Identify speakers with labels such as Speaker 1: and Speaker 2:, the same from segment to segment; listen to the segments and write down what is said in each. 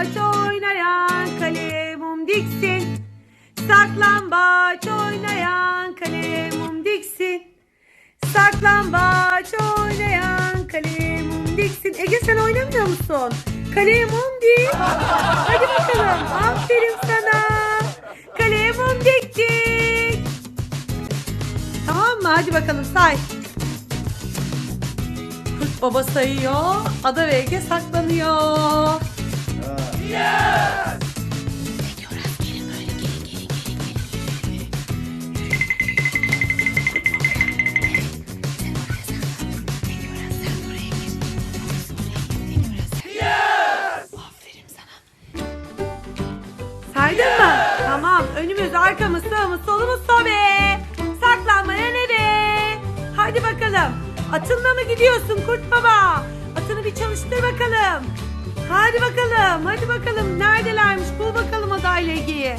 Speaker 1: Saklambaç oynayan kaleye mum diksin. Saklambaç oynayan kaleye mum diksin. Saklambaç oynayan kaleye mum diksin. Ege sen oynamıyor musun? Kaleye mum dik. Hadi bakalım. Aferin sana. Kaleye mum diktik. Tamam mı? Hadi bakalım say. Kurt baba sayıyor. Ada ve Ege saklanıyor. Tamam. Önümüz, arkamız, sağımız, solumuz sobe. Saklanmaya nere? Hadi bakalım. Atınla mı gidiyorsun kurt baba? Atını bir çalıştır bakalım. Hadi bakalım. Hadi bakalım. Neredelermiş? Bul bakalım adayla ilgili.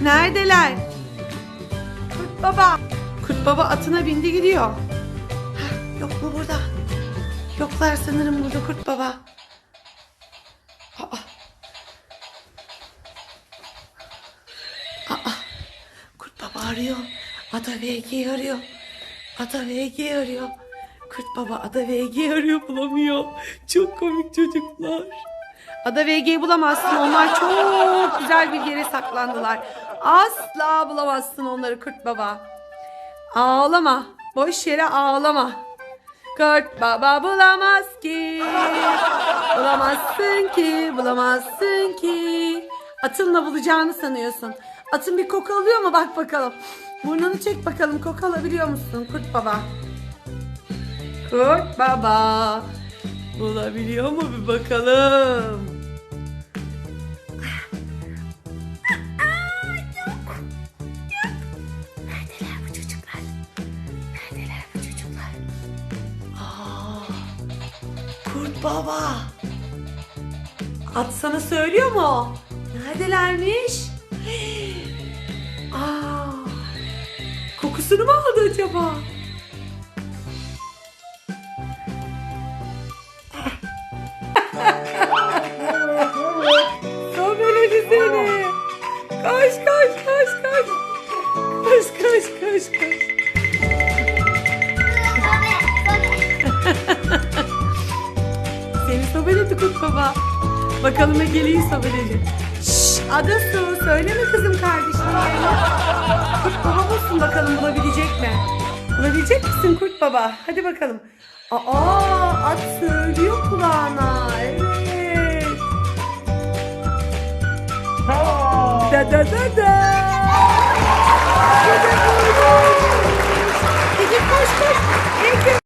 Speaker 1: Neredeler? Kurt baba. Kurt baba atına bindi gidiyor. Hah, yok mu burada? Yoklar sanırım burada kurt baba. Arıyor. Ada ve Ege'yi arıyor. Ada ve Ege'yi arıyor. Kurt Baba Ada ve Ege'yi arıyor bulamıyor. Çok komik çocuklar. Ada ve Ege'yi bulamazsın. Onlar çok güzel bir yere saklandılar. Asla bulamazsın onları Kurt Baba. Ağlama. Boş yere ağlama. Kurt Baba bulamaz ki. Bulamazsın ki, bulamazsın ki. Atınla bulacağını sanıyorsun. Atın bir koku alıyor mu bak bakalım. Burnunu çek bakalım koku alabiliyor musun kurt baba? Kurt baba. Bulabiliyor mu bir bakalım. Baba. At sana söylüyor mu? Neredelermiş? Aa, kokusunu mu aldı acaba? Sobeledi seni. Koş koş koş koş. Koş koş koş koş. Seni sobeledi kurt baba. Bakalım Ege'liyi sobeledi. Adı Su. Söyleme kızım kardeşim. kurt baba bulsun bakalım bulabilecek mi? Bulabilecek misin kurt baba? Hadi bakalım. Aa at söylüyor kulağına. Evet. Da da da da. Gidip koş koş.